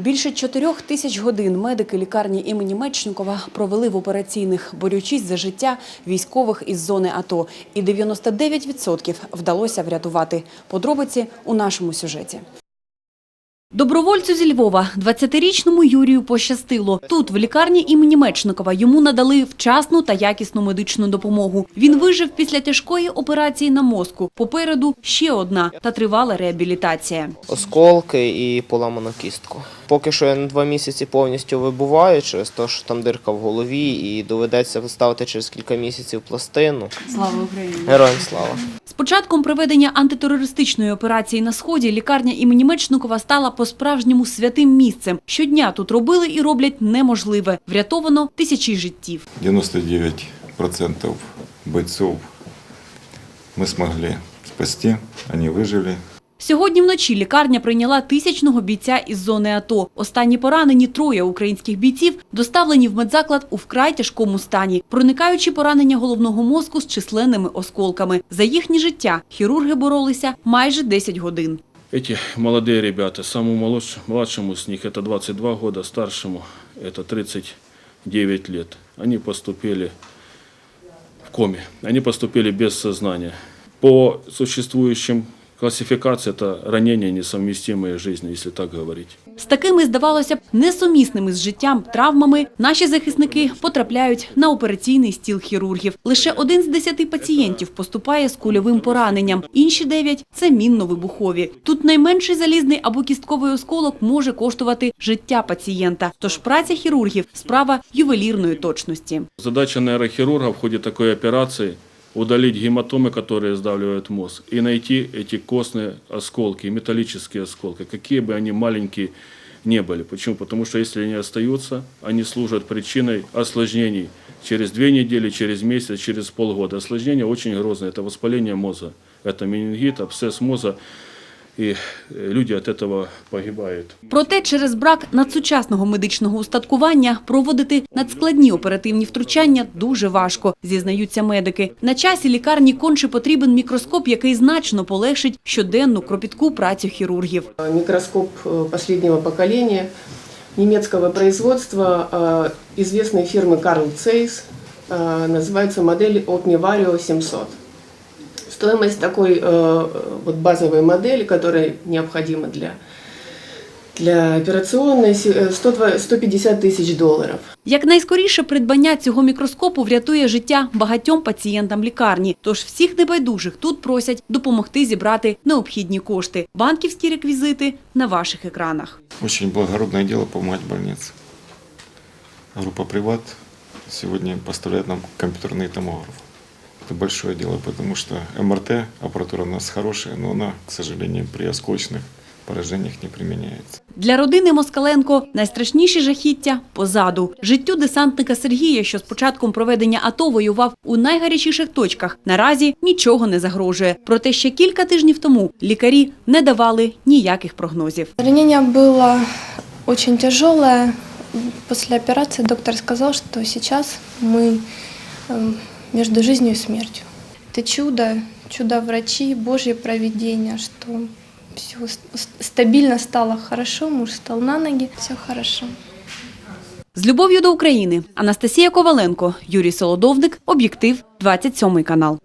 Більше чотирьох тисяч годин медики лікарні імені Мечникова провели в операційних, борючись за життя військових із зони АТО. І 99% вдалося врятувати. Подробиці у нашому сюжеті. Добровольцю зі Львова, 20-річному Юрію пощастило. Тут, в лікарні імені Мечникова, йому надали вчасну та якісну медичну допомогу. Він вижив після тяжкої операції на мозку. Попереду ще одна та тривала реабілітація. осколки і поламану кістку. Поки що я на два місяці повністю вибуваю через те, що там дирка в голові, і доведеться ставити через кілька місяців пластину. Слава Україні! Героям слава! З початком проведення антитерористичної операції на Сході лікарня імені Мечникова стала по-справжньому святим місцем. Щодня тут робили і роблять неможливе. Врятовано тисячі життів. 99% бойцов мы смогли спасти, они выжили. Сьогодні вночі лікарня прийняла тисячного бійця із зони АТО. Останні поранені троє українських бійців доставлені в медзаклад у вкрай тяжкому стані, проникаючи поранення головного мозку з численними осколками. За їхнє життя хірурги боролися майже 10 годин. Эти молодые ребята, самому молодш- младшему с них это 22 года, старшему это 39 лет. Они поступили в коме, они поступили без сознания. По существующим классификации это ранения, несовместимые жизнью, если так говорить. З такими, здавалося б, несумісними з життям травмами наші захисники потрапляють на операційний стіл хірургів. Лише один з десяти пацієнтів поступає з кульовим пораненням, інші дев'ять – це мінно-вибухові. Тут найменший залізний або кістковий осколок може коштувати життя пацієнта. Тож праця хірургів – справа ювелірної точності. Задача нейрохирурга в ходе такой операции удалить гематомы, которые сдавливают мозг, и найти эти костные осколки, металлические осколки, какие бы они маленькие не были. Почему? Потому что если они остаются, они служат причиной осложнений через две недели, через месяц, через полгода. Осложнения очень грозные. Это воспаление мозга, это менингит, абсцесс мозга, и э, люди от этого погибают. Проте через брак надсучасного медичного устаткування проводити надскладні оперативні втручання дуже важко, зізнаються медики. На часі лікарні конче потрібен мікроскоп, який значно полегшить щоденну кропітку працю хірургів. микроскоп э, последнего поколения немецкого производства э, известной фирмы Carl Zeiss. Э, Называется модель Omnivario 700. Стоимость такой э, вот базовой модели, которая необходима для, для операционной, се- э, 102 150 тысяч долларов. Якнайскоріше придбання цього мікроскопу врятує життя багатьом пацієнтам лікарні. Тож всіх небайдужих тут просять допомогти зібрати необхідні кошти. Банківські реквізити на ваших екранах. Очень благородное дело помогать больнице. Группа «Приват» сегодня поставляет нам компьютерный томограф. Это большое дело, потому что МРТ, аппаратура у нас хорошая, но она, к сожалению, при осколочных поражениях не применяется. Для родини Москаленко найстрашніші жахіття позаду. Життю десантника Сергія, що з початком проведення АТО воював у найгарячіших точках, наразі нічого не загрожує. Проте ще кілька тижнів тому лікарі не давали ніяких прогнозів. Ранение было очень тяжелое. После операции доктор сказал, что сейчас мы э, между жизнью и смертью. Это чудо, чудо врачи, Божье проведение, что все стабильно стало хорошо, муж стал на ноги, все хорошо. З любов'ю до України Анастасія Коваленко, Юрій Солодовник, Об'єктив, 27 канал.